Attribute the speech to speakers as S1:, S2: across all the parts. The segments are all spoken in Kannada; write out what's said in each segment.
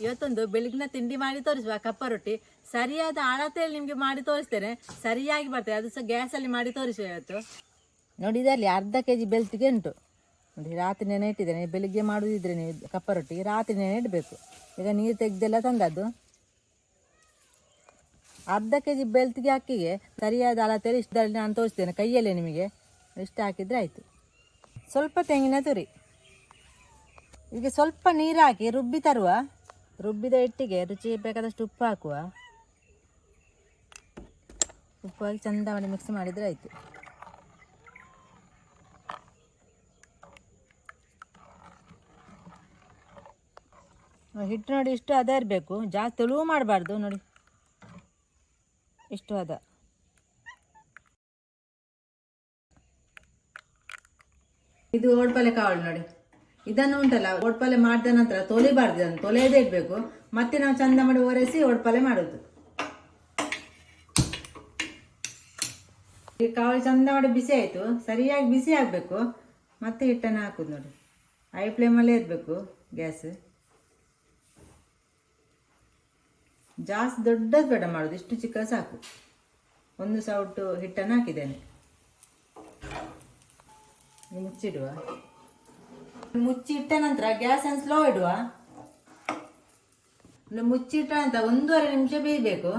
S1: ಇವತ್ತೊಂದು ಬೆಳಗಿನ ತಿಂಡಿ ಮಾಡಿ ತೋರಿಸುವ ಕಪ್ಪ ರೊಟ್ಟಿ. ಸರಿಯಾದ ಅಳತೆಯಲ್ಲಿ ನಿಮಗೆ ಮಾಡಿ ತೋರಿಸ್ತೇನೆ. ಸರಿಯಾಗಿ ಬರ್ತದೆ. ಅದು ಸಹ ಗ್ಯಾಸಲ್ಲಿ ಮಾಡಿ ತೋರಿಸುವ ಇವತ್ತು. ನೋಡಿ, ಇದರಲ್ಲಿ ಅರ್ಧ ಕೆ ಜಿ ಬೆಳ್ತಿಗೆ ಉಂಟು. ನೋಡಿ, ರಾತ್ರಿ ನೆನೆ ಇಟ್ಟಿದ್ದೇನೆ ಬೆಳಿಗ್ಗೆ ಮಾಡುವುದಿದ್ರೆ ನೀವು ಕಪ್ಪ ರೊಟ್ಟಿ. ರಾತ್ರಿ ನೆನೆ ಇಡಬೇಕು ಈಗ ನೀರು ತೆಗೆದೆಲ್ಲ ತಂದದ್ದು. ಅರ್ಧ ಕೆ ಜಿ ಬೆಳ್ತಿಗೆ ಅಕ್ಕಿಗೆ ಸರಿಯಾದ ಅಳತೆಯಲ್ಲಿ ಇಷ್ಟದಲ್ಲಿ ನಾನು ತೋರಿಸ್ತೇನೆ. ಕೈಯಲ್ಲೇ ನಿಮಗೆ. ಇಷ್ಟು ಹಾಕಿದರೆ ಆಯಿತು. ಸ್ವಲ್ಪ ತೆಂಗಿನ ತುರಿ. ಈಗ ಸ್ವಲ್ಪ ನೀರು ಹಾಕಿ ರುಬ್ಬಿ ತರುವ. ರುಬ್ಬಿದ ಹಿಟ್ಟಿಗೆ ರುಚಿ ಬೇಕಾದಷ್ಟು ಉಪ್ಪು ಹಾಕುವ. ಉಪ್ಪು ಹಾಕಿ ಚಂದ ಮಾಡಿ ಮಿಕ್ಸ್ ಮಾಡಿದರೆ ಆಯಿತು. ಹಿಟ್ಟು ನೋಡಿ ಇಷ್ಟು ಅದ ಇರಬೇಕು. ಜಾಸ್ತಿ ತೆಳುವು ಮಾಡಬಾರ್ದು ನೋಡಿ. ಇಷ್ಟು ಅದ ಇದು ಓಡ್ಪಲೆ ಕಾಳು ನೋಡಿ. ಇದನ್ನು ಉಂಟಲ್ಲ ಒಡ್ಪಲೆ ಮಾಡಿದ ನಂತರ ತೊಲಿಬಾರ್ದು, ಇದನ್ನು ತೊಳೆಯದೇ ಇಡಬೇಕು. ಮತ್ತೆ ನಾವು ಚಂದ ಮಾಡಿ ಒರೆಸಿ ಒಡ್ಪಲೆ ಮಾಡೋದು. ಈ ಕಾಳು ಚಂದ ಮಾಡಿ ಬಿಸಿ ಆಯಿತು, ಸರಿಯಾಗಿ ಬಿಸಿ ಆಗಬೇಕು. ಮತ್ತೆ ಹಿಟ್ಟನ್ನು ಹಾಕೋದು ನೋಡಿ. ಹೈ ಫ್ಲೇಮಲ್ಲೇ ಇರಬೇಕು ಗ್ಯಾಸ್. ಜಾಸ್ತಿ ದೊಡ್ಡದು ಬೇಡ ಮಾಡೋದು, ಇಷ್ಟು ಚಿಕ್ಕ ಸಾಕು. ಒಂದು ಸೌಟು ಹಿಟ್ಟನ್ನು ಹಾಕಿದ್ದೇನೆ. ಮುಚ್ಚಿಡುವ. ಮುಚ್ಚಿ ಇಟ್ಟ ನಂತರ ಗ್ಯಾಸ್ ಅನ್ನು ಸ್ಲೋ ಇಡುವ. ಮುಚ್ಚಿಟ್ಟ ನಂತರ ಒಂದೂವರೆ ನಿಮಿಷ ಬೇಯಬೇಕು.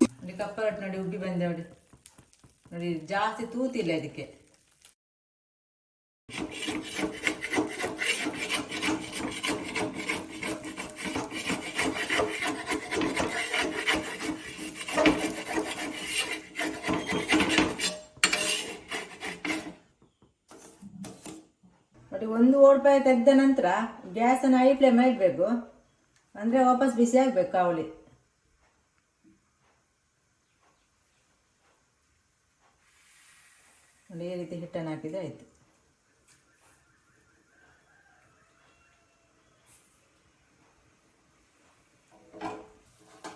S1: ನೋಡಿ ಕಪ್ಪ ನೋಡಿ ಉಬ್ಬಿ ಬಂದೆ ನೋಡಿ. ನೋಡಿ ಜಾಸ್ತಿ ತೂತಿಲ್ಲ ಅದಕ್ಕೆ ನೋಡಿ ಒಂದು ಓಡ್ಪಾಯ ತೆಗೆದ ನಂತರ ಗ್ಯಾಸನ್ನು ಹೈ ಫ್ಲೇಮ್ ಇಡಬೇಕು. ಅಂದರೆ ವಾಪಸ್ ಬಿಸಿ ಆಗಬೇಕು ಅವಳಿ ಈ ರೀತಿ ಹಿಟ್ಟನ್ನು ಹಾಕಿದ್ರೆ ಆಯಿತು.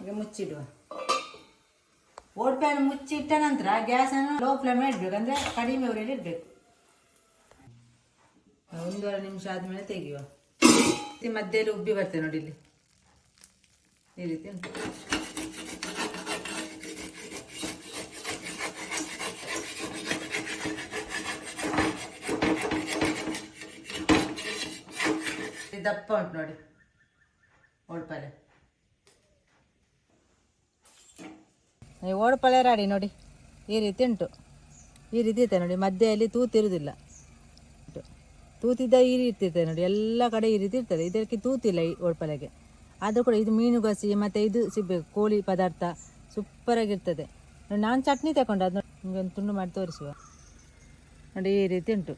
S1: ಈಗ ಮುಚ್ಚಿಡುವ. ಓಟ್ ಪ್ಯಾನ್ ಮುಚ್ಚಿಟ್ಟ ನಂತರ ಗ್ಯಾಸನ್ನು ಲೋ ಫ್ಲೇಮ್ ಇಡಬೇಕು. ಅಂದರೆ ಕಡಿಮೆ ಉರಿಯಲ್ಲಿ ಇಡಬೇಕು. ಒಂದೂವರೆ ನಿಮಿಷ ಆದಮೇಲೆ ತೆಗೆಯುವ. ಈ ಮಧ್ಯೆಯಲ್ಲಿ ಉಬ್ಬಿ ಬರ್ತದೆ ನೋಡಿ ಇಲ್ಲಿ. ಈ ರೀತಿ ಉಂಟು. ದಪ್ಪ ಉಂಟು ನೋಡಿ. ಓಡ್ಪಾಲೆ ಓಡ್ಪಳೆ ರಾಡಿ ನೋಡಿ. ಈ ರೀತಿ ಉಂಟು. ಈ ರೀತಿ ಇದೆ ನೋಡಿ. ಮಧ್ಯೆಯಲ್ಲಿ ತೂತಿರುವುದಿಲ್ಲ ತೂತಿದ್ದ ಈ ರೀತಿ ಇರ್ತದೆ ನೋಡಿ, ಎಲ್ಲ ಕಡೆ ಈ ರೀತಿ ಇರ್ತದೆ. ಇದಕ್ಕೆ ತೂತಿಲ್ಲ ಈ ಓಡ್ಪಲೆಗೆ ಆದರೂ ಕೂಡ ಇದು ಮೀನು ಗಸಿ, ಮತ್ತು ಇದು ಸಿಗಬೇಕು ಕೋಳಿ ಪದಾರ್ಥ ಸೂಪರಾಗಿರ್ತದೆ ನೋಡಿ, ನಾನು ಚಟ್ನಿ ತಗೊಂಡು ಅದು ನಿಮಗೆ ಒಂದು ತುಂಡು ಮಾಡಿ ತೋರಿಸುವ. ನೋಡಿ, ಈ ರೀತಿ ಉಂಟು.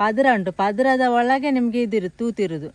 S1: ಪದರ ಉಂಟು. ಪದರದ ಒಳಗೆ ನಿಮಗೆ ಇದಿರು ತೂತಿರುವುದು